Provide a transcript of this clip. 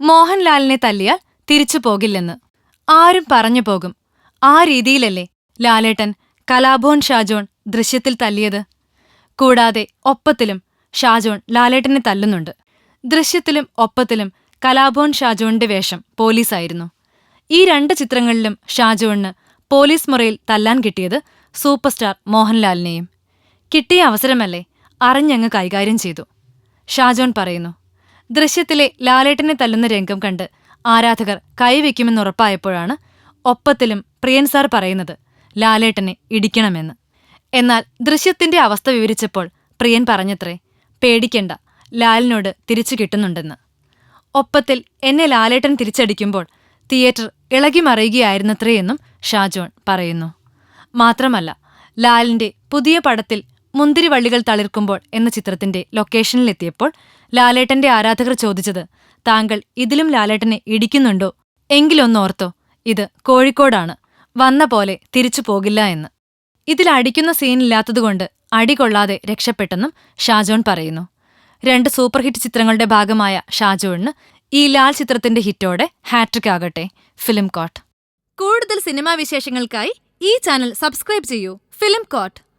മോഹൻലാലിനെ തല്ലിയാൽ തിരിച്ചു പോകില്ലെന്ന്. ആരും പറഞ്ഞു പോകും. ആ രീതിയിലല്ലേ ലാലേട്ടൻ കലാഭോൺ ഷാജോൺ ദൃശ്യത്തിൽ തല്ലിയത്. കൂടാതെ ഒപ്പത്തിലും ഷാജോൺ ലാലേട്ടനെ തല്ലുന്നുണ്ട്. ദൃശ്യത്തിലും ഒപ്പത്തിലും കലാഭോൺ ഷാജോണിന്റെ വേഷം പോലീസായിരുന്നു. ഈ രണ്ട് ചിത്രങ്ങളിലും ഷാജോണിന് പോലീസ് മുറയിൽ തല്ലാൻ കിട്ടിയത് സൂപ്പർ സ്റ്റാർ മോഹൻലാലിനെയും. കിട്ടിയ അവസരമല്ലേ അറിഞ്ഞങ്ങ് കൈകാര്യം ചെയ്തു. ഷാജോൺ പറയുന്നു ദൃശ്യത്തിലെ ലാലേട്ടനെ തല്ലുന്ന രംഗം കണ്ട് ആരാധകർ കൈവയ്ക്കുമെന്നുറപ്പായപ്പോഴാണ് ഒപ്പത്തിലും പ്രിയൻ സാർ പറയുന്നത് ലാലേട്ടനെ ഇടിക്കണമെന്ന്. എന്നാൽ ദൃശ്യത്തിന്റെ അവസ്ഥ വിവരിച്ചപ്പോൾ പ്രിയൻ പറഞ്ഞത്രേ പേടിക്കണ്ട ലാലിനോട് തിരിച്ചു കിട്ടുന്നുണ്ടെന്ന്. ഒപ്പത്തിൽ എന്നെ ലാലേട്ടൻ തിരിച്ചടിക്കുമ്പോൾ തിയേറ്റർ ഇളകിമറിയുകയായിരുന്നത്രേ എന്നും ഷാജോൺ പറയുന്നു. മാത്രമല്ല ലാലിന്റെ പുതിയ പടത്തിൽ മുന്തിരിവള്ളികൾ തളിർക്കുമ്പോൾ എന്ന ചിത്രത്തിന്റെ ലൊക്കേഷനിലെത്തിയപ്പോൾ ലാലേട്ടന്റെ ആരാധകർ ചോദിച്ചത് താങ്കൾ ഇതിലും ലാലേട്ടനെ ഇടിക്കുന്നുണ്ടോ? എങ്കിലൊന്നോർത്തോ ഇത് കോഴിക്കോടാണ് വന്ന പോലെ തിരിച്ചു പോകില്ല എന്ന്. ഇതിൽ അടിക്കുന്ന സീനില്ലാത്തതുകൊണ്ട് അടി കൊള്ളാതെ രക്ഷപ്പെട്ടെന്നും ഷാജോൺ പറയുന്നു. രണ്ട് സൂപ്പർ ഹിറ്റ് ചിത്രങ്ങളുടെ ഭാഗമായ ഷാജോണിന് ഈ ലാൽ ചിത്രത്തിന്റെ ഹിറ്റോടെ ഹാട്രിക് ആകട്ടെ ഫിലിം കോട്ട്. കൂടുതൽ സിനിമാ വിശേഷങ്ങൾക്കായി ഈ ചാനൽ സബ്സ്ക്രൈബ് ചെയ്യൂ ഫിലിം കോട്ട്.